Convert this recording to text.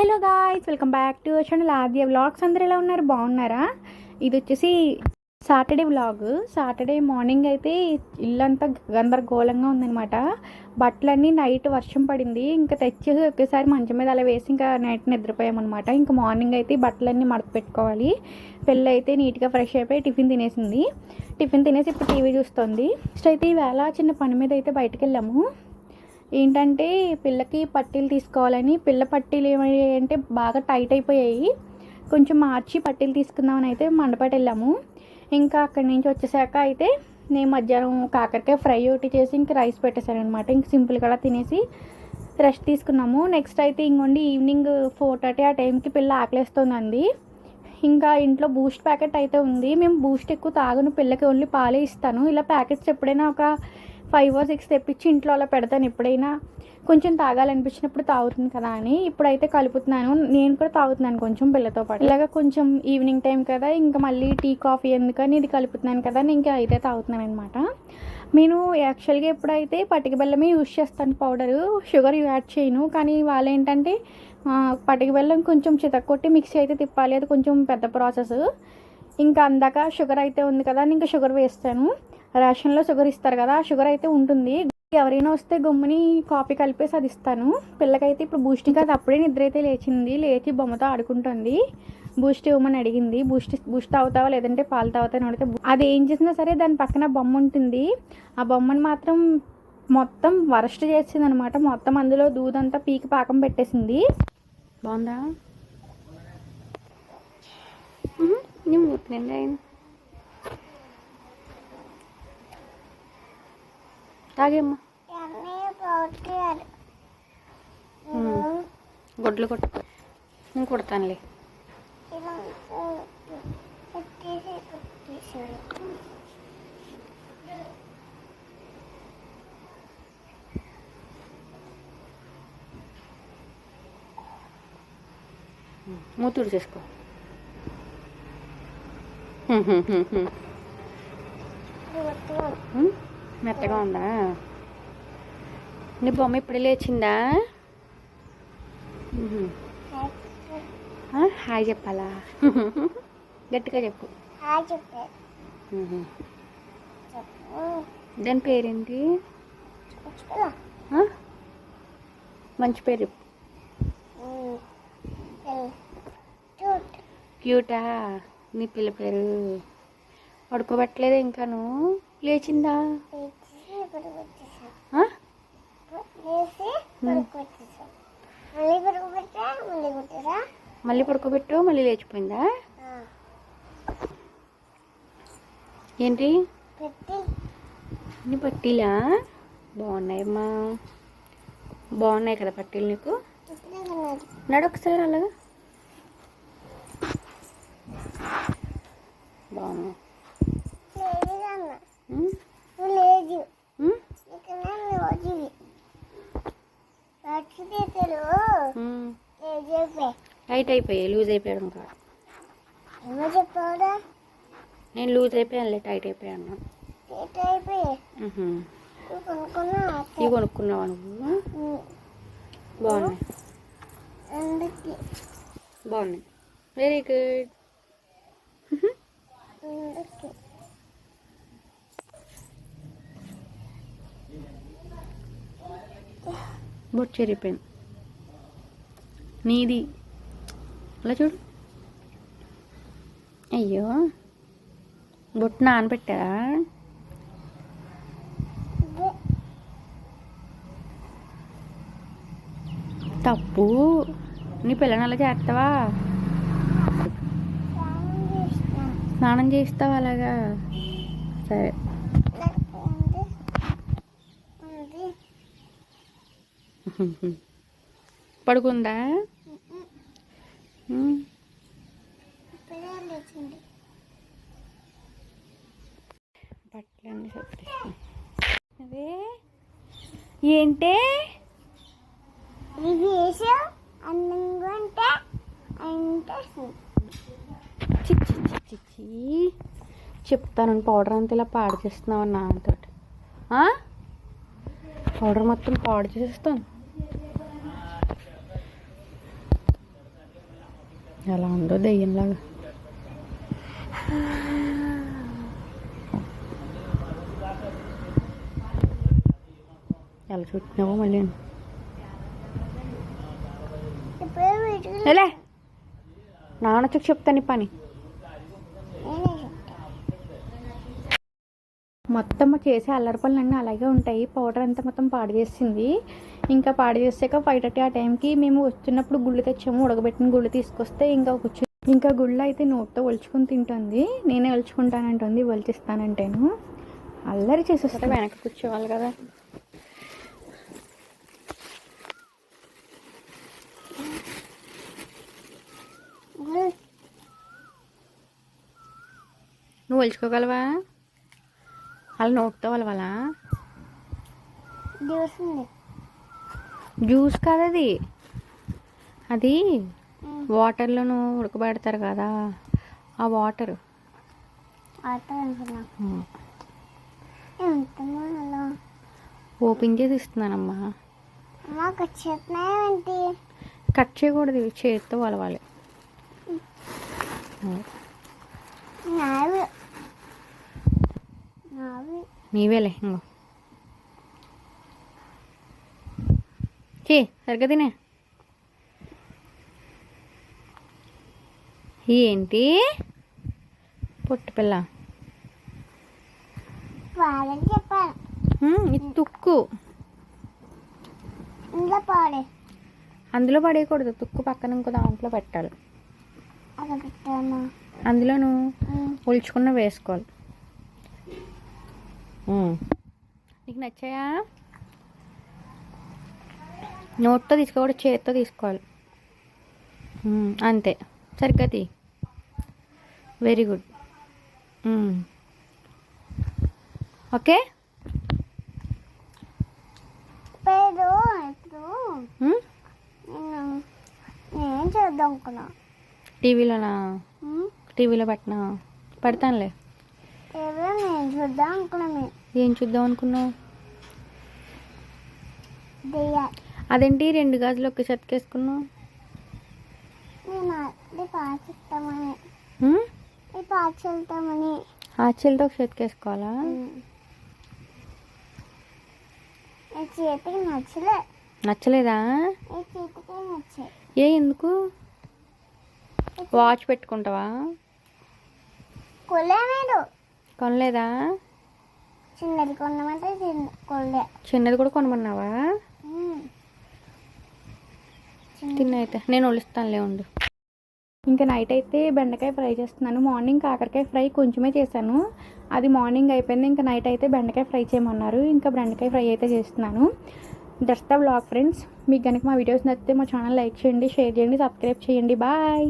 Hello guys welcome back to channel Adya vlogs అందరు ఎలా ఉన్నారు? బాగున్నారా? ఇది వచ్చేసి సాటర్డే వ్లాగ్ సాటర్డే మార్నింగ్ అయితే ఇల్లంతా గందరగోళంగా ఉందనమాట బట్టలన్నీ నైట్ వర్షం పడింది. ఇంకా తెచ్చేసి ఒకేసారి మంచం మీద అలా వేసి ఇంకా నైట్ నిద్రపోయామన్నమాట. ఇంకా మార్నింగ్ అయితే బట్టలన్నీ మడత పెట్టుకోవాలి పెళ్ళి అయితే నీట్గా ఫ్రెష్ అయిపోయి టిఫిన్ తినేసింది. టిఫిన్ తినేసి ఇప్పుడు టీవీ చూస్తుంది. నెక్స్ట్ అయితే ఈవేళ చిన్న పని మీద అయితే బయటకు వెళ్ళాము. ఏంటంటే పిల్లకి పట్టీలు తీసుకోవాలని పిల్ల పట్టీలు ఏమయ్యాయి అంటే బాగా టైట్ అయిపోయాయి. కొంచెం మార్చి పట్టీలు తీసుకుందామని అయితే మండపేట వెళ్ళాము. ఇంకా అక్కడి నుంచి వచ్చేసాక అయితే నేను మధ్యాహ్నం కాకరకాయ ఫ్రై ఒకటి చేసి ఇంక రైస్ పెట్టేశాను అనమాట ఇంక సింపుల్గా అలా తినేసి రెస్ట్ తీసుకున్నాము. నెక్స్ట్ అయితే ఇంకోండి ఈవినింగ్ ఫోర్ థర్టీ ఆ టైంకి పిల్ల ఆకలేస్తుందండి. ఇంకా ఇంట్లో బూస్ట్ ప్యాకెట్ అయితే ఉంది. మేము బూస్ట్ ఎక్కువ తాగను పిల్లకి ఓన్లీ పాలే ఇస్తాను. ఇలా ప్యాకెట్స్ ఎప్పుడైనా ఒక ఫైవ్ ఓ సిక్స్ తెప్పించి ఇంట్లో అలా పెడతాను. ఎప్పుడైనా కొంచెం తాగాలనిపించినప్పుడు తాగుతుంది కదా అని ఇప్పుడైతే కలుపుతున్నాను. నేను కూడా తాగుతున్నాను కొంచెం పిల్లతో పాటు. ఇలాగ కొంచెం ఈవినింగ్ టైం కదా ఇంకా మళ్ళీ టీ కాఫీ ఎందుకని ఇది కలుపుతున్నాను కదా నేను ఇంకా అయితే తాగుతున్నాను అనమాట నేను యాక్చువల్గా ఎప్పుడైతే పటిక బెల్లమే యూజ్ చేస్తాను పౌడరు షుగర్ యాడ్ చేయను. కానీ వాళ్ళు ఏంటంటే పటిక బెల్లం కొంచెం చితక్కొట్టి మిక్సీ అయితే తిప్పాలి. అది కొంచెం పెద్ద ప్రాసెస్. ఇంకా అందాక షుగర్ అయితే ఉంది కదా అని ఇంకా షుగర్ వేస్తాను. రేషన్లో షుగర్ ఇస్తారు కదా ఆ షుగర్ అయితే ఉంటుంది. ఎవరైనా వస్తే గమ్ముని కాఫీ కలిపేసి అది ఇస్తాను. పిల్లకైతే ఇప్పుడు బూస్టింగ్ అది అప్పుడే నిద్ర అయితే లేచింది. లేచి బొమ్మతో ఆడుకుంటుంది. బూస్ట్ ఇవ్వమని అడిగింది. బూస్ట్ బూస్ట్ తాగుతావా లేదంటే పాలు తాగుతాను అడిగితే అది ఏం చేసినా సరే దాని పక్కన బొమ్మ ఉంటుంది. ఆ బొమ్మని మాత్రం మొత్తం వరస్ట్ చేసింది అనమాట మొత్తం అందులో దూదంతా పీకి పాకం పెట్టేసింది. బాగుందా? నేను తాగేమ్మా. గుడ్లు కొట్టు నేను కొడతానులే. మూతుడు చేసుకో ఉమ్, మెత్తగా ఉందా? నీ బొమ్మ ఇప్పుడే లేచిందా? హాయ్ చెప్పాలా? గట్టిగా చెప్పు. దాని పేరేంటి? మంచి పేరు చెప్పు. క్యూటా. నీ పిల్ల పేరు? పడుకోబెట్టలేదు ఇంకాను లేచిందా? మళ్ళీ పడుకోబెట్టు మళ్ళీ లేచిపోయిందా? ఏంటి? నీ పట్టీలా? బాగున్నాయమ్మా. బాగున్నాయి కదా పట్టీలు నీకు? నడు ఒకసారి అలాగా. బాగున్నాయి. టైట్ అయిపోయాయి లూజ్ అయిపోయాడు ఇంకా. నేను లూజ్ అయిపోయానులే టైట్ అయిపోయాను. ఇవి కొనుక్కున్నావా నువ్వు? బాగున్నాయి. బాగున్నాయి. వెరీ గుడ్ అందుకే బొట్టు చెరిపోయింది నీది? అలా చూడు. అయ్యో. బొట్టు నానబెట్టారా తప్పు. నీ పిల్లని అలా చేస్తావా? స్నానం చేస్తా. స్నానం చేస్తావా అలాగా సరే నాకు ఉంది ఉంది పడుకుందా? బట్టలన్నీ. అదే? ఏంటే? అందంగా అంటే చిచ్చి చిచ్చి చెప్తాను పౌడర్ అంతా ఇలా పాడు చేస్తున్నావు నాతో పౌడర్ మొత్తం పాడు చేసేస్తాను. ఎలా ఉందో దెయ్యంలాగా. ఎలా చుట్టినావో మళ్ళీ. నాన్న వీటికి ఎలా చెప్తాను ఈ పని. మొత్తం చేసే అల్లరి పనులన్నీ అలాగే ఉంటాయి. పౌడర్ అంతా మొత్తం పాడు చేసింది. ఇంకా పాడు చేసాక ఫైవ్ థర్టీ ఆ టైంకి మేము వస్తున్నప్పుడు గుళ్ళు తెచ్చాము ఉడకబెట్టిన గుళ్ళు తీసుకొస్తే ఇంకా కూర్చో ఇంకా గుళ్ళు అయితే నోట్తో ఒలుచుకొని తింటుంది. నేనే ఒలుచుకుంటానంటుంది ఒలిచిస్తానంటేను. అల్లరి చేసేస్తే వెనక కూర్చోవాలి కదా. నువ్వు ఒలుచుకోగలవా? అలా నోట్తో వలవాలా జ్యూస్ కాదు అది. అది వాటర్లోను ఉడకబెడతారు కదా ఆ వాటర్. ఓపెన్ చేసి ఇస్తున్నానమ్మా. కట్ చేయకూడదు చేతితో వలవాలి. నావి. నావి. నీవేలే ఇంకో. చే తినే. ఏంటి? పొట్టు పిల్ల. ఇది తుక్కు. అందులో పడేయకూడదు తుక్కు పక్కన ఇంకో దాంట్లో పెట్టాలి. అందులోను ఒలుచుకున్న వేసుకోవాలి. నీకు నచ్చాయా? నోట్తో తీసుకోకూడదు చేతితో తీసుకోవాలి. అంతే. సరిగ్గా తీ. Very good. ఓకే? పేరు ఇప్పుడు? నేను చేద్దాం అనుకున్నా. టీవీలోనా? టీవీలో పెట్టినా? పెడతానులే. నేను చూద్దాం అనుకున్నాను ఏం చూద్దాం అనుకున్నావు? అదేంటి రెండు గాజులు ఒకే చెత్తకేసుకున్నావు నేను అది పాచిస్తామని ఉమ్? ఈ పాచి వెళ్తామని. ఆ చెల్లితో ఒక చేతికేసుకోవాలా చేతికి నచ్చలే. నచ్చలేదా? ఏ ఎందుకు? వాచ్ పెట్టుకుంటావా? కొనలేదా? చిన్నది కొల్లే చిన్నది కూడా కొనమన్నావా. తిన్నైతే నేను ఒలుస్తానులే ఉండు. ఇంకా నైట్ అయితే బెండకాయ ఫ్రై చేస్తున్నాను. మార్నింగ్ కాకరకాయ ఫ్రై కొంచెమే చేశాను. అది మార్నింగ్ అయిపోయింది. ఇంకా నైట్ అయితే బెండకాయ ఫ్రై చేయమన్నారు. ఇంకా బెండకాయ ఫ్రై అయితే చేస్తున్నాను. దట్స్ ద బ్లాగ్ ఫ్రెండ్స్ మీకు కనుక మా వీడియోస్ నచ్చితే మా ఛానల్ లైక్ చేయండి షేర్ చేయండి సబ్స్క్రైబ్ చేయండి. బాయ్!